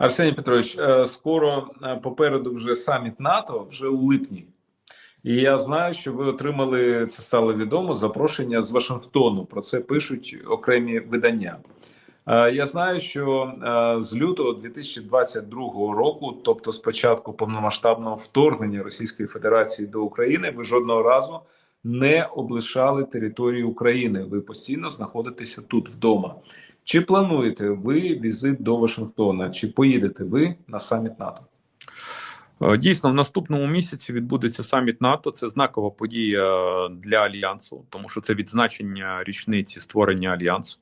Арсеній Петрович, е, скоро е, попереду вже саміт НАТО вже у липні, і я знаю, що ви отримали це стало відомо запрошення з Вашингтону. Про це пишуть окремі видання. Е, я знаю, що з лютого 2022 року, тобто з початку повномасштабного вторгнення Російської Федерації до України, ви жодного разу не облишали територію України. Ви постійно знаходитеся тут вдома. Чи плануєте ви візит до Вашингтона? Чи поїдете ви на саміт НАТО? Е, дійсно, в наступному місяці відбудеться саміт НАТО. Це знакова подія для альянсу, тому що це відзначення річниці створення альянсу.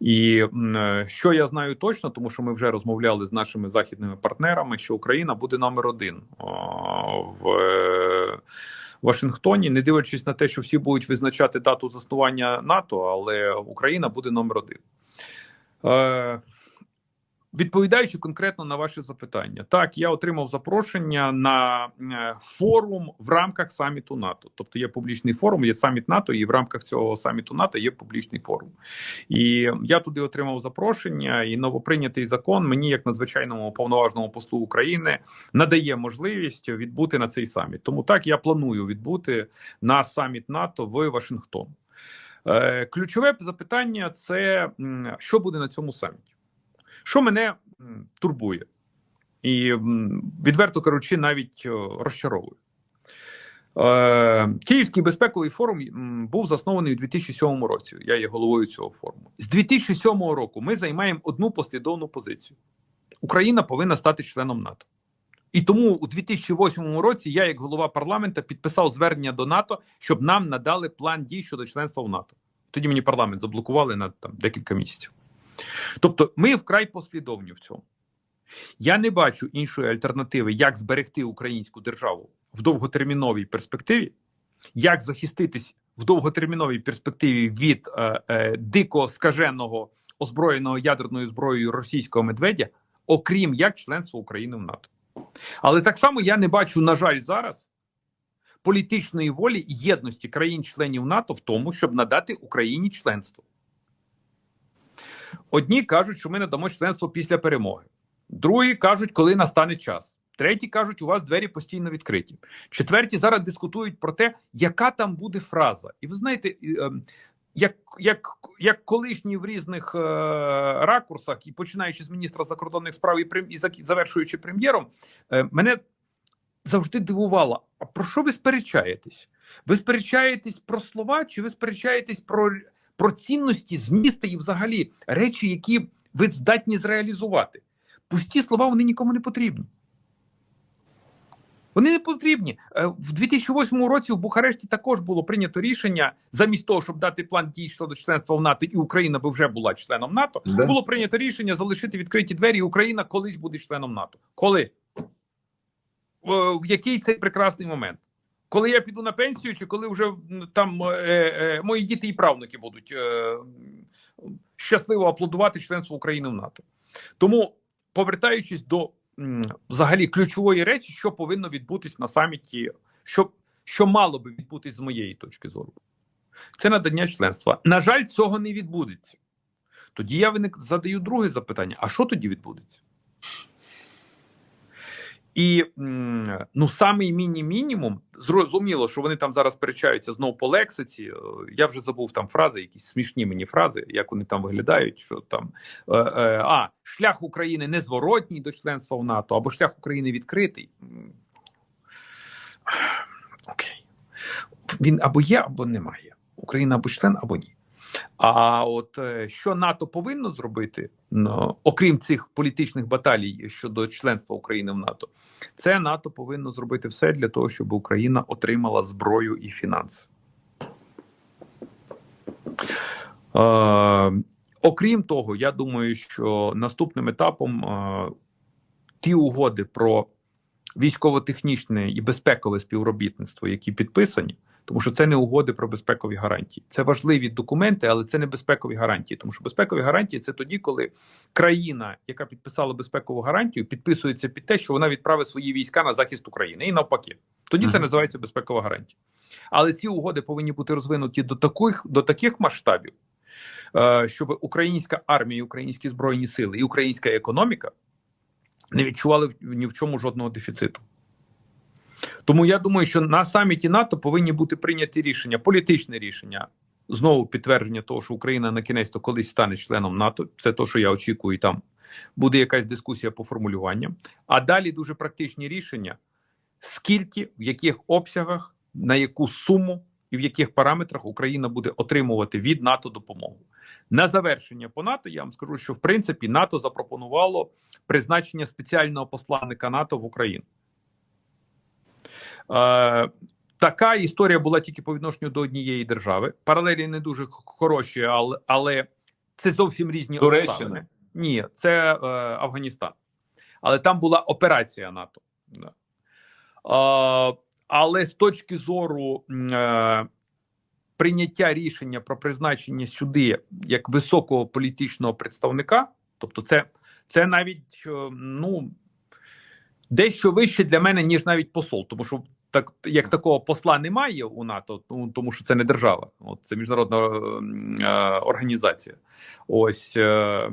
І е, що я знаю точно, тому що ми вже розмовляли з нашими західними партнерами, що Україна буде номер один в Вашингтоні, не дивлячись на те, що всі будуть визначати дату заснування НАТО, але Україна буде номер один. Е, Відповідаючи конкретно на ваше запитання, так я отримав запрошення на е, форум в рамках саміту НАТО. Тобто є публічний форум, є саміт НАТО, і в рамках цього саміту НАТО є публічний форум. І я туди отримав запрошення, і новоприйнятий закон мені, як надзвичайному повноважному послу України, надає можливість відбути на цей саміт. Тому так я планую відбути на саміт НАТО в Вашингтон. Е, ключове запитання це що буде на цьому саміті. Що мене турбує, і відверто кажучи, навіть розчаровує. Е, Київський безпековий форум був заснований у 2007 році. Я є головою цього форуму. З 2007 року ми займаємо одну послідовну позицію: Україна повинна стати членом НАТО. І тому у 2008 році я, як голова парламента, підписав звернення до НАТО, щоб нам надали план дій щодо членства в НАТО. Тоді мені парламент заблокували на там декілька місяців. Тобто, ми вкрай послідовні в цьому. Я не бачу іншої альтернативи, як зберегти українську державу в довготерміновій перспективі, як захиститись в довготерміновій перспективі від е, е, дико скаженого озброєного ядерною зброєю російського медведя, окрім як членства України в НАТО. Але так само я не бачу, на жаль, зараз політичної волі і єдності країн-членів НАТО в тому, щоб надати Україні членство. Одні кажуть, що ми надамо членство після перемоги, другі кажуть, коли настане час. Треті кажуть, у вас двері постійно відкриті. Четверті зараз дискутують про те, яка там буде фраза. І ви знаєте, ем, як як, як колишній в різних е, ракурсах, і починаючи з міністра закордонних справ і і завершуючи прем'єром, е, мене завжди дивувало. А про що ви сперечаєтесь? Ви сперечаєтесь про слова, чи ви сперечаєтесь про про цінності, змісти і взагалі речі, які ви здатні зреалізувати. Пусті слова вони нікому не потрібні. Вони не потрібні. Е, в 2008 році в Бухаресті також було прийнято рішення замість того, щоб дати план дій щодо членства в НАТО, і Україна би вже була членом НАТО. Да. Було прийнято рішення залишити відкриті двері. і Україна колись буде членом НАТО. Коли? В який цей прекрасний момент? коли я піду на пенсію, чи коли вже там е, е, мої діти і правнуки будуть е, щасливо аплодувати членство України в НАТО. Тому, повертаючись до взагалі ключової речі, що повинно відбутись на саміті, що, що мало би відбутись з моєї точки зору, це надання членства. На жаль, цього не відбудеться. Тоді я виник задаю друге запитання: а що тоді відбудеться? І ну самий міні-мінімум зрозуміло, що вони там зараз сперечаються знову по лексиці. Е, я вже забув там фрази, якісь смішні мені фрази, як вони там виглядають. Що там е, е, а шлях України незворотній до членства в НАТО, або шлях України відкритий. Окей, він або є, або немає. Україна або член, або ні. А от е, що НАТО повинно зробити, ну, окрім цих політичних баталій щодо членства України в НАТО, це НАТО повинно зробити все для того, щоб Україна отримала зброю і фінанси. Е, Окрім того, я думаю, що наступним етапом е, ті угоди про військово-технічне і безпекове співробітництво, які підписані тому що це не угоди про безпекові гарантії. Це важливі документи, але це не безпекові гарантії. Тому що безпекові гарантії це тоді, коли країна, яка підписала безпекову гарантію, підписується під те, що вона відправить свої війська на захист України і навпаки. Тоді це називається безпекова гарантія. Але ці угоди повинні бути розвинуті до таких до таких масштабів, е, щоб українська армія, українські збройні сили і українська економіка не відчували ні в чому жодного дефіциту. Тому я думаю, що на саміті НАТО повинні бути прийняті рішення, політичне рішення. Знову підтвердження того, що Україна на кінець то колись стане членом НАТО. Це те, що я очікую, і там буде якась дискусія по формулюванням. А далі дуже практичні рішення: скільки, в яких обсягах, на яку суму і в яких параметрах Україна буде отримувати від НАТО допомогу. На завершення по НАТО я вам скажу, що в принципі НАТО запропонувало призначення спеціального посланника НАТО в Україну. Е, така історія була тільки по відношенню до однієї держави. Паралелі не дуже хороші, але, але це зовсім різні обставини. Ні, це е, Афганістан. Але там була операція НАТО. Да. Е, але з точки зору е, прийняття рішення про призначення сюди як високого політичного представника, тобто, це, це навіть е, ну дещо вище для мене, ніж навіть посол, тому що так як такого посла немає у НАТО, ну тому що це не держава, от це міжнародна е, організація. Ось е,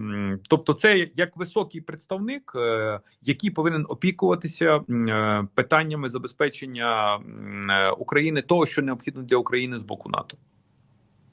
тобто, це як високий представник, е, який повинен опікуватися е, питаннями забезпечення е, України того, що необхідно для України з боку НАТО.